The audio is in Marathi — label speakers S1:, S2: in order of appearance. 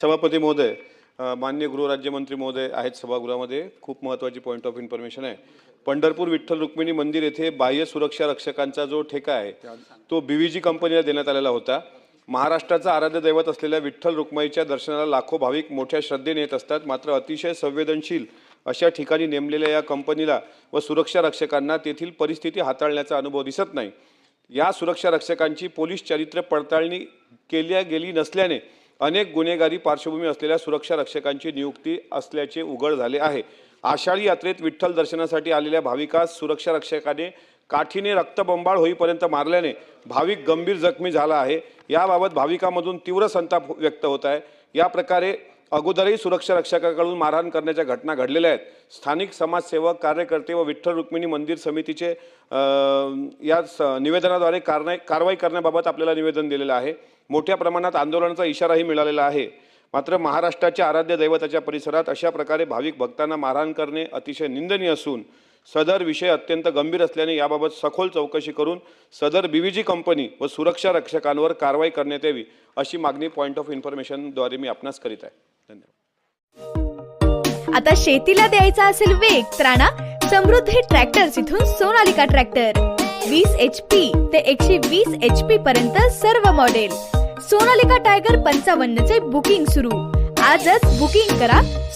S1: सभापती महोदय मान्य गृहराज्यमंत्री महोदय आहेत सभागृहामध्ये. खूप महत्त्वाची पॉईंट ऑफ इन्फॉर्मेशन आहे. पंढरपूर विठ्ठल रुक्मिणी मंदिर येथे बाह्य सुरक्षा रक्षकांचा जो ठेका आहे तो बीव्हीजी कंपनीला देण्यात आलेला होता. महाराष्ट्राचं आराध्य दैवत असलेल्या विठ्ठल रुक्माईच्या दर्शनाला लाखो भाविक मोठ्या श्रद्धेने येत असतात. मात्र अतिशय संवेदनशील अशा ठिकाणी नेमलेल्या या कंपनीला व सुरक्षा रक्षकांना तेथील परिस्थिती हाताळण्याचा अनुभव दिसत नाही. या सुरक्षा रक्षकांची पोलीस चारित्र्य पडताळणी केल्या गेली नसल्याने अनेक गुन्हेगारी पार्श्वभूमी असलेल्या सुरक्षा रक्षकांची नियुक्ती असल्याचे उघड झाले आहे. आषाढी यात्रेत विठ्ठल दर्शनासाठी आलेल्या भाविकास सुरक्षा रक्षकाने काठीने रक्तबंबाळ होईपर्यंत मारल्याने भाविक गंभीर जखमी झाला आहे. याबाबत भाविकामधून तीव्र संताप व्यक्त होत आहे. या प्रकारे अगोदरही सुरक्षा रक्षकाकडून मारहाण करण्याच्या घटना घडलेल्या आहेत. स्थानिक समाजसेवक कार्यकर्ते व विठ्ठल रुक्मिणी मंदिर समितीचे या स निवेदनाद्वारे कारवाई कारवाई करण्याबाबत आपल्याला निवेदन दिलेलं आहे. मोठ्या प्रमाणात आंदोलनाचा इशाराही मिळालेला आहे. मात्र महाराष्ट्राच्या आराध्य दैवताच्या परिसरात अशा प्रकारे भाविक भक्तांना मारहाण करणे अतिशय निंदनीय असून सदर विषय अत्यंत गंभीर असल्याने याबाबत सखोल चौकशी करून सदर बीव्हीजी कंपनी व सुरक्षा रक्षकांवर कारवाई करण्यात यावी अशी मागणी पॉईंट ऑफ इन्फॉर्मेशनद्वारे मी आपणास करीत आहे. धन्यवाद.
S2: आता शेतीला द्यायचा असेल वेग तर आणा समृद्धी ट्रॅक्टर्स इथून सोनालिका ट्रॅक्टर वीस एच पी ते एकशे वीस एच पी पर्यंत सर्व मॉडेल सोनालिका टायगर पंचावन्न चे बुकिंग सुरू. आजच बुकिंग करा